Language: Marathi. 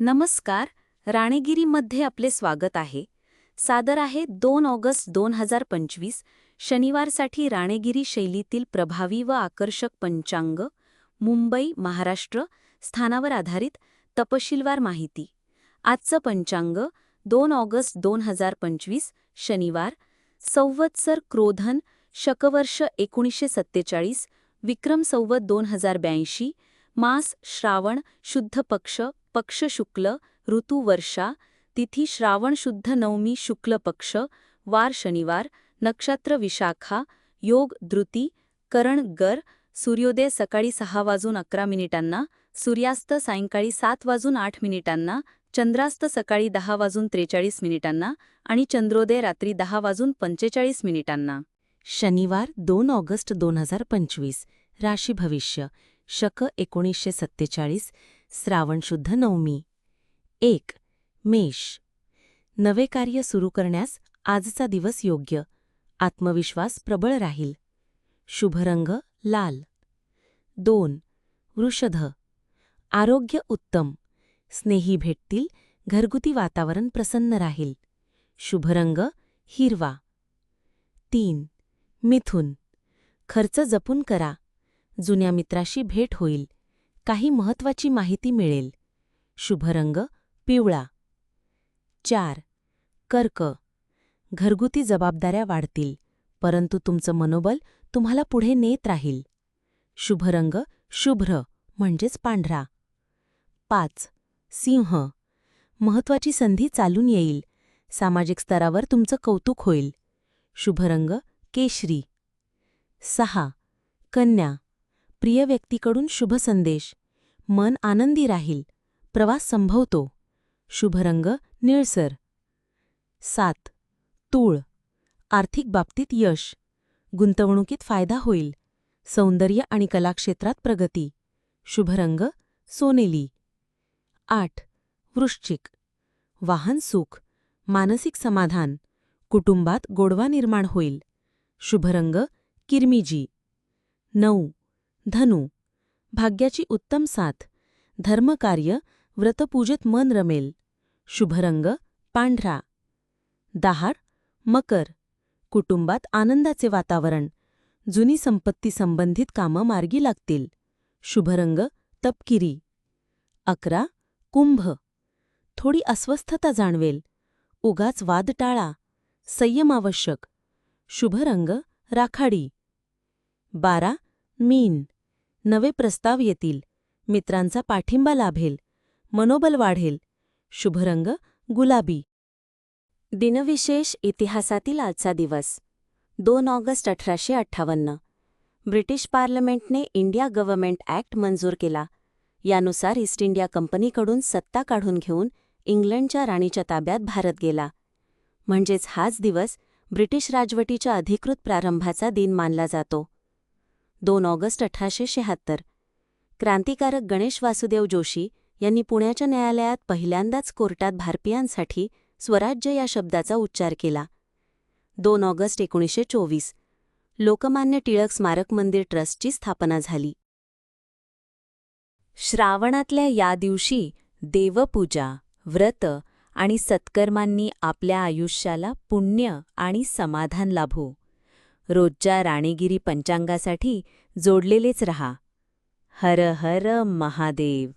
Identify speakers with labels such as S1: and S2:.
S1: नमस्कार राणेगिरीमध्ये आपले स्वागत आहे. सादर आहे दोन ऑगस्ट दोन हजार पंचवीस शनिवारसाठी राणेगिरी शैलीतील प्रभावी व आकर्षक पंचांग मुंबई महाराष्ट्र स्थानावर आधारित तपशीलवार माहिती. आजचं पंचांग दोन ऑगस्ट दोन हजार पंचवीस शनिवार संवत्सर क्रोधन शकवर्ष एकोणीसशे सत्तेचाळीस विक्रम संवत दोन हजार ब्याऐंशी मास श्रावण शुद्ध पक्ष पक्ष शुक्ल ऋतू वर्षा तिथी श्रावण शुद्ध नवमी शुक्ल पक्ष वार शनिवार नक्षत्र विशाखा योग धृती करण गर सूर्योदय सकाळी सहा वाजून अकरा मिनिटांना सूर्यास्त सायंकाळी सात वाजून आठ मिनिटांना चंद्रास्त सकाळी दहा वाजून त्रेचाळीस मिनिटांना आणि चंद्रोदय रात्री दहा वाजून पंचेचाळीस मिनिटांना.
S2: शनिवार दोन ऑगस्ट दोन हजार पंचवीस राशी भविष्य शक एकोणीसशे सत्तेचाळीस श्रावण शुद्ध नवमी. एक मेष. नवे कार्य सुरू करण्यास आजचा दिवस योग्य. आत्मविश्वास प्रबळ राहील. शुभरंग लाल. दोन वृषध. आरोग्य उत्तम. स्नेही भेटतील घरगुती वातावरण प्रसन्न राहील. शुभरंग हिरवा. तीन मिथुन. खर्च जपून करा. जुन्या मित्राशी भेट होईल. काही महत्वाची माहिती मिळेल. शुभरंग पिवळा. चार. कर्क. घरगुती जबाबदाऱ्या वाढतील परंतु तुमचं मनोबल तुम्हाला पुढे नेत राहील. शुभरंग शुभ्र म्हणजेच पांढरा. पाच. सिंह. महत्वाची संधी चालून येईल. सामाजिक स्तरावर तुमचं कौतुक होईल. शुभरंग केशरी. सहा. कन्या. प्रिय व्यक्तीकडून शुभ संदेश. मन आनंदी राहील. प्रवास संभवतो. शुभरंग निळसर. सात. तूळ. आर्थिक बाबतीत यश. गुंतवणुकीत फायदा होईल. सौंदर्य आणि कलाक्षेत्रात प्रगती. शुभरंग सोनेली. आठ. वृश्चिक. वाहन सुख. मानसिक समाधान. कुटुंबात गोडवा निर्माण होईल. शुभरंग किरमिजी. नऊ. धनु. भाग्याची उत्तम साथ. धर्मकार्य व्रतपूजेत मन रमेल. शुभरंग पांढरा. दहाड मकर. कुटुंबात आनंदाचे वातावरण. जुनी संपत्ती संबंधित कामं मार्गी लागतील. शुभरंग तपकिरी. अकरा कुंभ. थोडी अस्वस्थता जाणवेल. उगाच वाद टाळा. संयम आवश्यक. शुभरंग राखाडी. बारा मीन. नवे प्रस्ताव येतील. मित्रांचा पाठिंबा लाभेल. मनोबल वाढेल. शुभरंग गुलाबी. दिनविशेष इतिहासातील आजचा दिवस. दोन ऑगस्ट अठराशे अठ्ठावन्न. ब्रिटिश पार्लमेंटने इंडिया गव्हर्नमेंट ॲक्ट मंजूर केला. यानुसार ईस्ट इंडिया कंपनीकडून सत्ता काढून घेऊन इंग्लंडच्या राणीच्या ताब्यात भारत गेला. म्हणजेच हाच दिवस ब्रिटिश राजवटीच्या अधिकृत प्रारंभाचा दिन मानला जातो. दोन ऑगस्ट अठराशे शहात्तर. क्रांतिकारक गणेश वासुदेव जोशी यांनी पुण्याच्या न्यायालयात पहिल्यांदाच कोर्टात भारतीयांसाठी स्वराज्य या शब्दाचा उच्चार केला. दोन ऑगस्ट एकोणीसशे चोवीस. लोकमान्य टिळक स्मारक मंदिर ट्रस्टची स्थापना झाली.
S1: श्रावणातल्या या दिवशी देवपूजा व्रत आणि सत्कर्मांनी आपल्या आयुष्याला पुण्य आणि समाधान लाभो. रोजच्या राणीगिरी पंचांगासाठी जोडलेलेच रहा. हर हर महादेव.